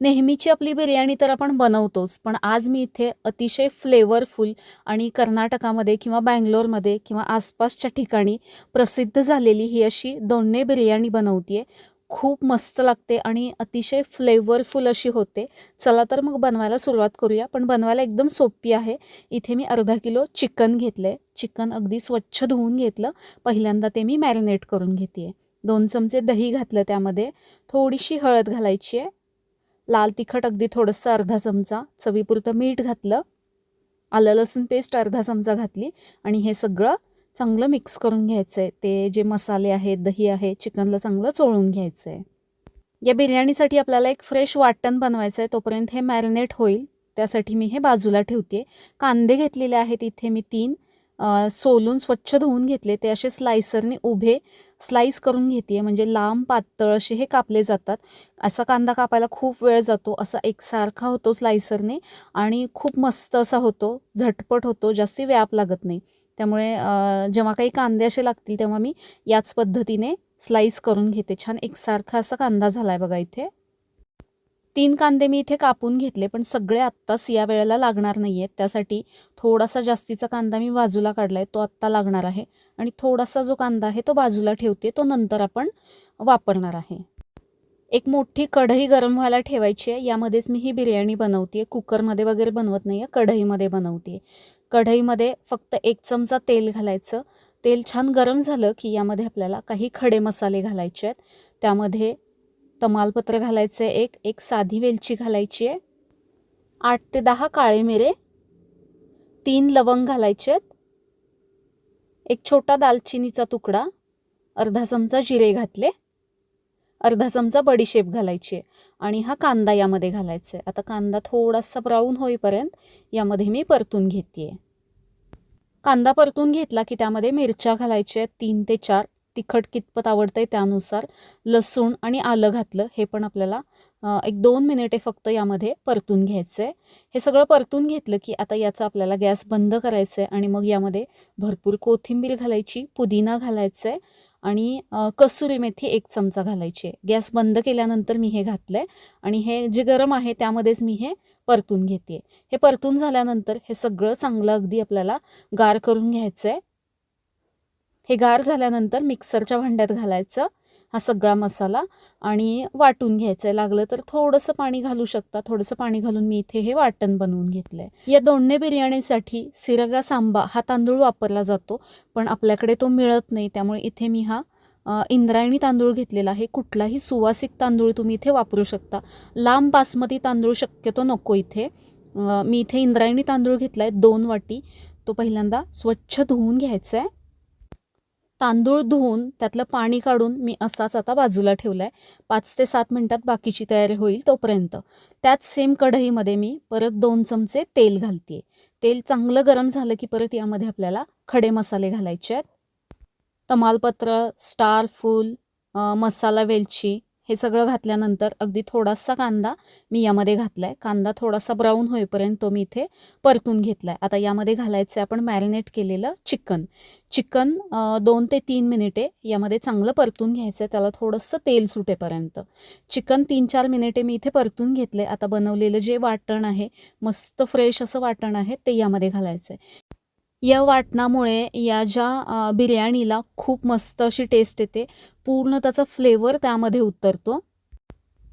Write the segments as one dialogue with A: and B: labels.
A: नेहमीची आपली बिर्याणी तर आपण बनवतोच पण आज मी इथे अतिशय फ्लेवरफुल आणि कर्नाटकामध्ये किंवा बँगलोरमध्ये किंवा आसपासच्या ठिकाणी प्रसिद्ध झालेली ही अशी दोन्ही बिर्याणी बनवते खूप मस्त लागते आणि अतिशय फ्लेवरफुल अशी होते. चला तर मग बनवायला सुरुवात करूया पण बनवायला एकदम सोपी आहे. इथे मी अर्धा किलो चिकन घेतलं आहे चिकन अगदी स्वच्छ धुवून घेतलं. पहिल्यांदा ते मी मॅरिनेट करून घेते दोन चमचे दही घातलं त्यामध्ये. थोडीशी हळद घालायची आहे. लाल तिखट अगदी थोडंसं अर्धा चमचा चवीपुरतं मीठ घातलं. आलं लसूण पेस्ट अर्धा चमचा घातली आणि हे सगळं चांगलं मिक्स करून घ्यायचं आहे ते जे मसाले आहेत दही आहे चिकनला चांगलं चोळून घ्यायचं आहे या बिर्याणीसाठी आपल्याला एक फ्रेश वाटण बनवायचं आहे तोपर्यंत हे मॅरिनेट होईल. त्यासाठी मी हे बाजूला ठेवते कांदे घेतलेले आहेत इथे मी तीन. सोलून स्वच्छ धुवून घेतले. ते असे स्लायसरने उभे स्लाईस करून घेते म्हणजे लांब पातळ असे हे कापले जातात. असा कांदा कापायला खूप वेळ जातो. असा एकसारखा होतो स्लायसरने आणि खूप मस्त असा होतो. झटपट होतो. जास्ती व्याप लागत नाही. त्यामुळे जेव्हा काही कांदे असे लागतील तेव्हा मी याच पद्धतीने स्लाईस करून घेते. छान एकसारखा असा कांदा झाला आहे बघा इथे. तीन कांदे मी इथे कापून घेतले पण सगळे आत्ताच या वेळेला लागणार नाही आहेत त्यासाठी थोडासा जास्तीचा कांदा मी बाजूला काढला आहे तो आत्ता लागणार आहे. आणि थोडासा जो कांदा आहे तो बाजूला ठेवते तो नंतर आपण वापरणार आहे. एक मोठी कढई गरम व्हायला ठेवायची आहे. यामध्येच मी ही बिर्याणी बनवते कुकरमध्ये वगैरे बनवत नाही आहे कढईमध्ये बनवते कढईमध्ये फक्त एक चमचा तेल घालायचं. तेल छान गरम झालं की यामध्ये आपल्याला काही खडे मसाले घालायचे आहेत. त्यामध्ये तमालपत्र घालायचं आहे एक एक साधी वेलची घालायची आहे आठ ते दहा काळे मिरे. तीन लवंग घालायचे आहेत एक छोटा दालचिनीचा तुकडा. अर्धा चमचा जिरे घातले. अर्धा चमचा बडीशेप घालायची आहे आणि हा कांदा यामध्ये घालायचा आहे आता कांदा थोडासा ब्राऊन होईपर्यंत यामध्ये मी परतून घेते कांदा परतून घेतला की त्यामध्ये मिरच्या घालायच्या आहेत तीन ते चार. तिखट कितपत आवडतं आहे त्यानुसार लसूण आणि आलं घातलं हे पण आपल्याला एक दोन मिनिटे फक्त यामध्ये परतून घ्यायचं आहे हे सगळं परतून घेतलं की आता याचा आपल्याला गॅस बंद करायचं आहे आणि मग यामध्ये भरपूर कोथिंबीर घालायची पुदिना घालायचं आहे आणि कसुरी मेथी एक चमचा घालायची. आहे गॅस बंद केल्यानंतर मी हे घातलं आहे आणि हे जे गरम आहे त्यामध्येच मी हे परतून घेते हे परतून झाल्यानंतर हे सगळं चांगलं अगदी आपल्याला गार करून घ्यायचं आहे हे गार झाल्यानंतर मिक्सरच्या भांड्यात घालायचं हा सगळा मसाला आणि वाटून घ्यायचं आहे लागलं तर थोडंसं पाणी घालू शकता. थोडंसं पाणी घालून मी इथे हे वाटण बनवून घेतलं आहे या दोन्ही बिर्याणीसाठी सिरगा सांबा हा तांदूळ वापरला जातो पण आपल्याकडे तो मिळत नाही. त्यामुळे इथे मी हा इंद्रायणी तांदूळ घेतलेला आहे. कुठलाही सुवासिक तांदूळ तुम्ही इथे वापरू शकता. लांब बासमती तांदूळ शक्यतो नको इथे. मी इथे इंद्रायणी तांदूळ घेतला आहे दोन वाटी. तो पहिल्यांदा स्वच्छ धुवून घ्यायचा आहे तांदूळ धुवून त्यातलं पाणी काढून मी असाच आता बाजूला ठेवला आहे पाच ते सात मिनटात बाकीची तयारी होईल तोपर्यंत. त्याच सेम कढईमध्ये मी परत दोन चमचे तेल घालते तेल चांगलं गरम झालं की परत यामध्ये आपल्याला खडे मसाले घालायचे आहेत. तमालपत्र स्टार फूल मसाला वेलची हे सगळं घातल्यानंतर अगदी थोडासा कांदा मी यामध्ये घातला आहे कांदा थोडासा ब्राऊन होईपर्यंत तो मी इथे परतून घेतला आहे आता यामध्ये घालायचं आहे आपण मॅरिनेट केलेलं चिकन चिकन दोन ते तीन मिनिटे यामध्ये चांगलं परतून घ्यायचं आहे त्याला थोडंसं तेल सुटेपर्यंत. चिकन तीन चार मिनिटे मी इथे परतून घेतले आता बनवलेलं जे वाटण आहे मस्त फ्रेश असं वाटण आहे ते यामध्ये घालायचं आहे या वाटणामुळे या ज्या बिर्याणीला खूप मस्त अशी टेस्ट येते. पूर्ण त्याचा फ्लेवर त्यामध्ये उतरतो.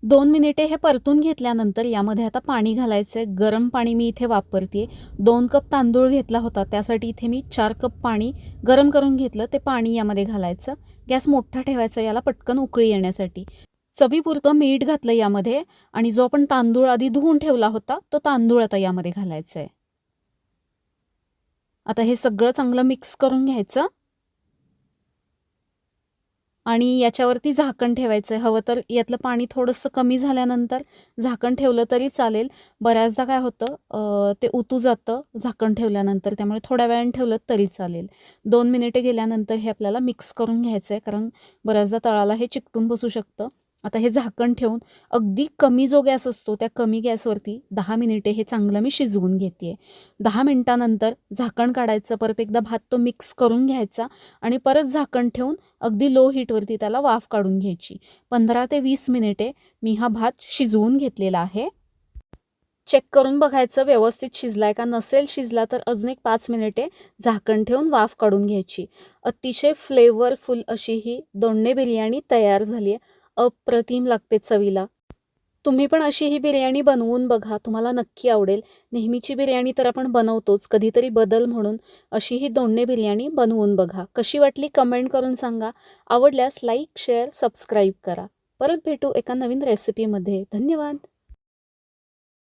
A: दोन मिनिटे हे परतून घेतल्यानंतर यामध्ये आता पाणी घालायचं आहे गरम पाणी मी इथे वापरते दोन कप तांदूळ घेतला होता. त्यासाठी इथे मी चार कप पाणी गरम करून घेतलं. ते पाणी यामध्ये घालायचं. गॅस मोठा ठेवायचा याला पटकन उकळी येण्यासाठी. चवीपुरतं मीठ घातलं यामध्ये. आणि जो आपण तांदूळ आधी धुवून ठेवला होता तो तांदूळ आता यामध्ये घालायचा आहे आता हे सगळं चांगलं मिक्स करून घ्यायचं. आणि याच्यावरती झाकण ठेवायचं आहे हवं तर यातलं पाणी थोडंसं कमी झाल्यानंतर झाकण ठेवलं तरी चालेल. बऱ्याचदा काय होतं ते उतू जातं झाकण ठेवल्यानंतर. त्यामुळे थोड्या वेळाने ठेवलं तरी चालेल. दोन मिनिटे गेल्यानंतर हे आपल्याला मिक्स करून घ्यायचं आहे कारण बऱ्याचदा तळाला हे चिकटून बसू शकतं. आता हे झाकण ठेवून अगदी कमी जो गॅस असतो त्या कमी गॅसवरती दहा मिनिटे हे चांगलं मी शिजवून घेते दहा मिनिटानंतर झाकण काढायचं परत एकदा भात तो मिक्स करून घ्यायचा आणि परत झाकण ठेवून अगदी लो हीटवरती त्याला वाफ काढून घ्यायची. पंधरा ते वीस मिनिटे मी हा भात शिजवून घेतलेला आहे. चेक करून बघायचं व्यवस्थित शिजलाय का नसेल शिजला तर अजून एक पाच मिनिटे झाकण ठेवून वाफ काढून घ्यायची. अतिशय फ्लेवरफुल अशी ही दोंडे बिर्याणी तयार झाली आहे अप्रतिम लागते चवीला. तुम्ही पण अशी ही बिर्याणी बनवून बघा तुम्हाला नक्की आवडेल. नेहमीची बिर्याणी तर आपण बनवतोच कधीतरी बदल म्हणून अशी ही दोंडे बिर्याणी बनवून बघा. कशी वाटली कमेंट करून सांगा. आवडल्यास लाईक शेअर सबस्क्राईब करा. परत भेटू एका नवीन रेसिपीमध्ये. धन्यवाद!